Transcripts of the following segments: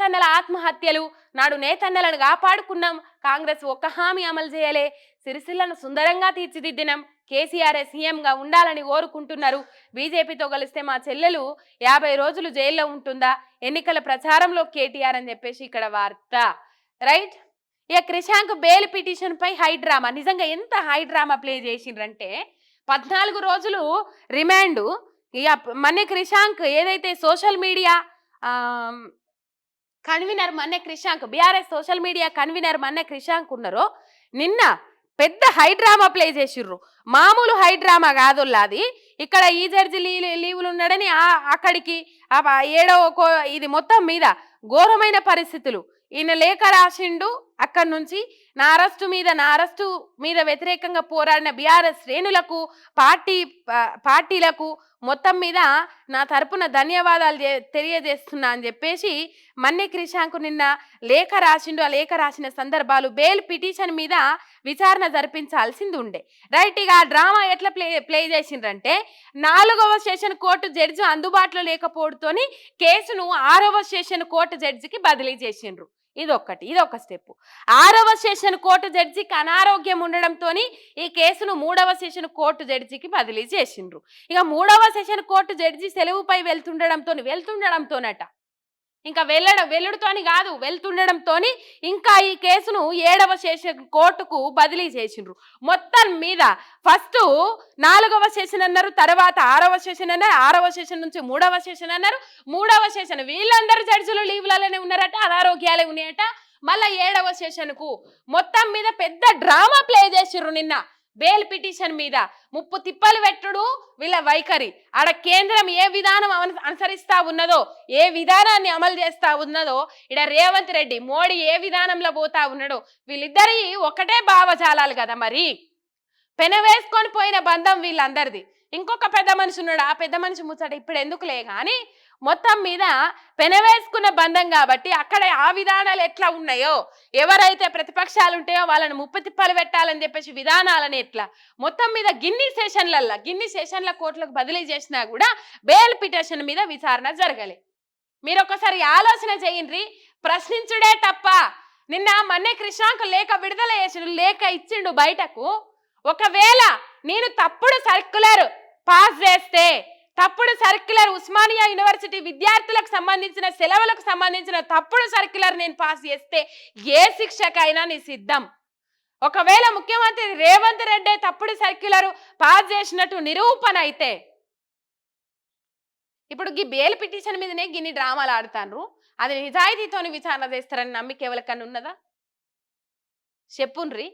నేతన్నల ఆత్మహత్యలు నాడు నేతన్నలను కాపాడుకున్నాం. కాంగ్రెస్ ఒక్క హామీ అమలు చేయలే. సిరిసిల్లను సుందరంగా తీర్చిదిద్దినాం. కేసీఆర్ సీఎంగా ఉండాలని కోరుకుంటున్నారు. బీజేపీతో కలిస్తే మా చెల్లెలు యాభై రోజులు జైల్లో ఉంటుందా? ఎన్నికల ప్రచారంలో కేటీఆర్ అని చెప్పేసి ఇక్కడ వార్త. రైట్? ఇక క్రిషాంక్ బెయిల్ పిటిషన్ పై హై డ్రామా. నిజంగా ఎంత హై డ్రామా ప్లే చేసిండ్రంటే పద్నాలుగు రోజులు రిమాండ్. ఇక మన్నే క్రిషాంక్ ఏదైతే social media convener Manne Krishank BRS social media convener Manne Krishank ఉన్నారో నిన్న పెద్ద హై డ్రామా ప్లే చేసిర్రు. మామూలు హై డ్రామా కాదుల్లాది ఇక్కడ ఈ జడ్జి లీ లీవులు ఉన్నాడని ఆ- అక్కడికి ఏడో ఒక ఇది మొత్తం మీద ఘోరమైన పరిస్థితులు. ఈయన లేఖ రాసిండు అక్కడి నుంచి నా అరెస్టు మీద నా అరెస్టు మీద వ్యతిరేకంగా పోరాడిన బీఆర్ఎస్ శ్రేణులకు పార్టీ పార్టీలకు మొత్తం మీద నా తరపున ధన్యవాదాలు తెలియజేస్తున్నా అని చెప్పేసి మన్నే క్రిషాంకు నిన్న లేఖ రాసిండు. ఆ లేఖ రాసిన సందర్భాలు బెయిల్ పిటిషన్ మీద విచారణ జరిపించాల్సింది ఉండే. రైట్ ఇక ఆ డ్రామా ఎట్లా ప్లే ప్లే చేసిండ్రంటే నాలుగవ సెషన్ కోర్టు జడ్జి అందుబాటులో లేకపోవడంతోని కేసును ఆరవ సెషన్ కోర్టు జడ్జికి బదిలీ చేసిండ్రు. ఇదొక్కటి. ఇదొక స్టెప్ ఆరవ సెషన్ కోర్టు జడ్జికి అనారోగ్యం ఉండడంతో ఈ కేసును మూడవ సెషన్ కోర్టు జడ్జికి బదిలీ చేసిండ్రు. ఇక మూడవ సెషన్ కోర్టు జడ్జి సెలవుపై వెళ్తుండడంతో వెళ్తుండడంతోనట ఇంకా వెళ్ళడం వెళ్ళుడుతోని కాదు వెళ్తుండడంతోని ఇంకా ఈ కేసును ఏడవ సెషన్ కోర్టుకు బదిలీ చేసిండ్రు. మొత్తం మీద ఫస్ట్ నాలుగవ సెషన్ అన్నారు తర్వాత ఆరవ సెషన్ అన్నారు ఆరవ సెషన్ నుంచి మూడవ సెషన్ అన్నారు మూడవ సెషన్ వీళ్ళందరూ జడ్జిలు లీవ్లలోనే ఉన్నారట అనారోగ్యాలే ఉన్నాయట మళ్ళా ఏడవ సెషన్కు మొత్తం మీద పెద్ద డ్రామా ప్లే చేసిర్రు నిన్న. బెయిల్ పిటిషన్ మీద ముప్పు తిప్పలు పెట్టుడు వీళ్ళ వైఖరి. ఆడ కేంద్రం ఏ విధానం అను- అనుసరిస్తా ఉన్నదో ఏ విధానాన్ని అమలు చేస్తా ఉన్నదో ఇడ రేవంత్ రెడ్డి మోడీ ఏ విధానంలో పోతా ఉన్నాడో వీళ్ళిద్దరి ఒకటే భావజాలాలు కదా మరి. పెనవేసుకొని పోయిన బంధం వీళ్ళందరిది. ఇంకొక పెద్ద మనిషి ఉన్నాడు. ఆ పెద్ద మనిషి ముచ్చట ఇప్పుడు ఎందుకులే కానీ మొత్తం మీద పెనవేసుకున్న బంధం కాబట్టి అక్కడ ఆ విధానాలు ఎట్లా ఉన్నాయో ఎవరైతే ప్రతిపక్షాలు ఉంటాయో వాళ్ళని ముప్పు తిప్పలు పెట్టాలని చెప్పేసి విధానాలని ఎట్లా మొత్తం మీద గిన్ని సెషన్లల్లా గిన్ని సెషన్ల కోర్టులకు బదిలీ చేసినా కూడా బెయిల్ పిటిషన్ మీద విచారణ జరగలే. మీరు ఒకసారి ఆలోచన చేయండి ప్రశ్నించుడే తప్ప నిన్న మన్నే కృష్ణాంకు లేఖ విడుదల చేసిండు లేఖ ఇచ్చిండు బయటకు ఒకవేళ నేను తప్పుడు సర్క్యులర్ పాస్ చేస్తే తప్పుడు సర్క్యులర్ ఉస్మానియా యూనివర్సిటీ విద్యార్థులకు సంబంధించిన సెలవులకు సంబంధించిన తప్పుడు సర్క్యులర్ నేను పాస్ చేస్తే ఏ శిక్షకైనా నీ సిద్ధం. ఒకవేళ ముఖ్యమంత్రి రేవంత్ రెడ్డి తప్పుడు సర్క్యులర్ పాస్ చేసినట్టు నిరూపణ అయితే. ఇప్పుడు గీ బెయిల్ పిటిషన్ మీదనే గిన్ని డ్రామాలు ఆడుతాండ్రు అది నిజాయితీతోని విచారణ చేస్తారని నమ్మిక ఎవరికన్నా ఉన్నదా? చెప్పుండ్రి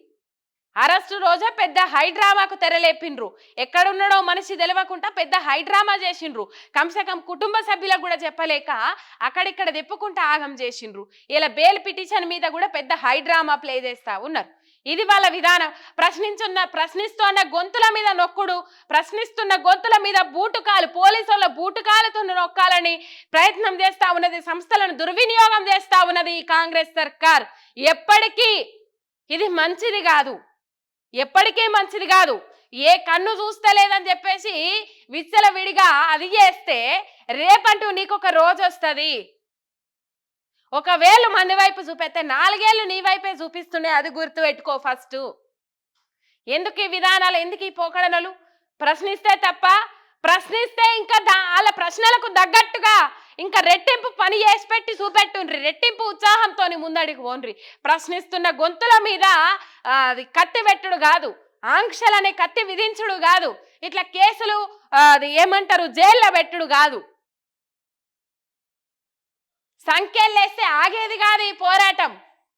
అరెస్టు రోజే పెద్ద హైడ్రామాకు తెరలేపిండ్రు. ఎక్కడున్నాడో మనిషి తెలియకుండా పెద్ద హైడ్రామా చేసిండ్రు. కమ్ కుటుంబ సభ్యులకు కూడా చెప్పలేక అక్కడిక్కడ తిప్పుకుంటా ఆగం చేసిండ్రు. ఇలా బెయిల్ పిటిషన్ మీద కూడా పెద్ద హైడ్రామా ప్లే చేస్తా ఉన్నారు. ఇది వాళ్ళ విధానం. ప్రశ్నించున్న ప్రశ్నిస్తున్న గొంతుల మీద నొక్కుడు ప్రశ్నిస్తున్న గొంతుల మీద బూటుకాలు పోలీసుల బూటుకాలతో నొక్కాలని ప్రయత్నం చేస్తా ఉన్నది సంస్థలను దుర్వినియోగం చేస్తా ఉన్నది ఈ కాంగ్రెస్ సర్కార్. ఎప్పటికీ ఇది మంచిది కాదు. ఎప్పటికీ మంచిది కాదు. ఏ కన్ను చూస్తలేదని చెప్పేసి విచ్చల విడిగా అది చేస్తే రేపంటూ నీకు ఒక రోజు వస్తుంది. ఒకవేళ మన వైపు చూపెత్తే నాలుగేళ్ళు నీ వైపే చూపిస్తుండే అది గుర్తు పెట్టుకో ఫస్ట్. ఎందుకు ఈ విధానాలు ఎందుకు ఈ పోకడనలు? ప్రశ్నిస్తే తప్ప ప్రశ్నిస్తే ఇంకా దా- వాళ్ళ ప్రశ్నలకు తగ్గట్టుగా ఇంకా రెట్టింపు పని చేసి పెట్టి చూపెట్టుండ్రి. రెట్టింపు ఉత్సాహంతో ముందడికి పోండ్రి. ప్రశ్నిస్తున్న గొంతుల మీద అది కత్తి పెట్టుడు కాదు. ఆంక్షలనే కత్తి విధించుడు కాదు. ఇట్లా కేసులు అది ఏమంటారు జైల్లో పెట్టుడు కాదు. సంఖ్యలేస్తే ఆగేది కాదు ఈ పోరాటం.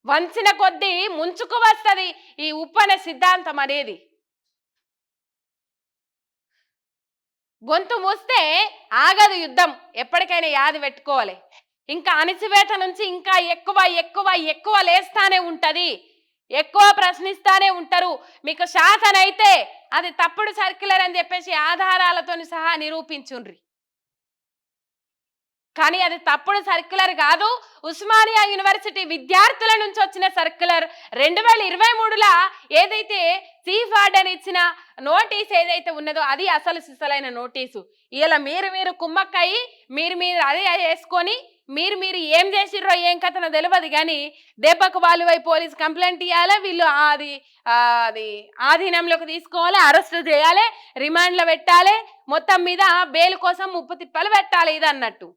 వంచిన కొద్దీ ముంచుకు వస్తుంది ఈ ఉప్పన సిద్ధాంతం అనేది. గొంతు మూస్తే ఆగదు యుద్ధం. ఎప్పటికైనా యాది పెట్టుకోవాలి. ఇంకా అణిచివేత నుంచి ఇంకా ఎక్కువ ఎక్కువ ఎక్కువ లేస్తానే ఉంటది. ఎక్కువ ప్రశ్నిస్తానే ఉంటారు. మీకు శాతనైతే అది తప్పుడు సర్క్యులర్ అని చెప్పేసి ఆధారాలతో సహా నిరూపించుండ్రి. కానీ అది తప్పుడు సర్క్యులర్ కాదు. ఉస్మానియా యూనివర్సిటీ విద్యార్థుల నుంచి వచ్చిన సర్క్యులర్. రెండు వేల ఇరవై మూడులా ఏదైతే చీఫ్ వార్డెన్ ఇచ్చిన నోటీస్ ఏదైతే ఉన్నదో అది అసలు సిసలైన నోటీసు. ఇలా మీరు మీరు కుమ్మక్కయి మీరు మీరు అదే వేసుకొని మీరు మీరు ఏం చేసిర్రో ఏం కథనో తెలియదు కానీ దేపక్ బాలువై పోలీస్ కంప్లైంట్ ఇవ్వాలి వీళ్ళు అది అది ఆధీనంలోకి తీసుకోవాలి? అరెస్ట్ చేయాలి? రిమాండ్లో పెట్టాలి? మొత్తం మీద బెయిల్ కోసం ముప్పు తిప్పలు పెట్టాలి ఇది అన్నట్టు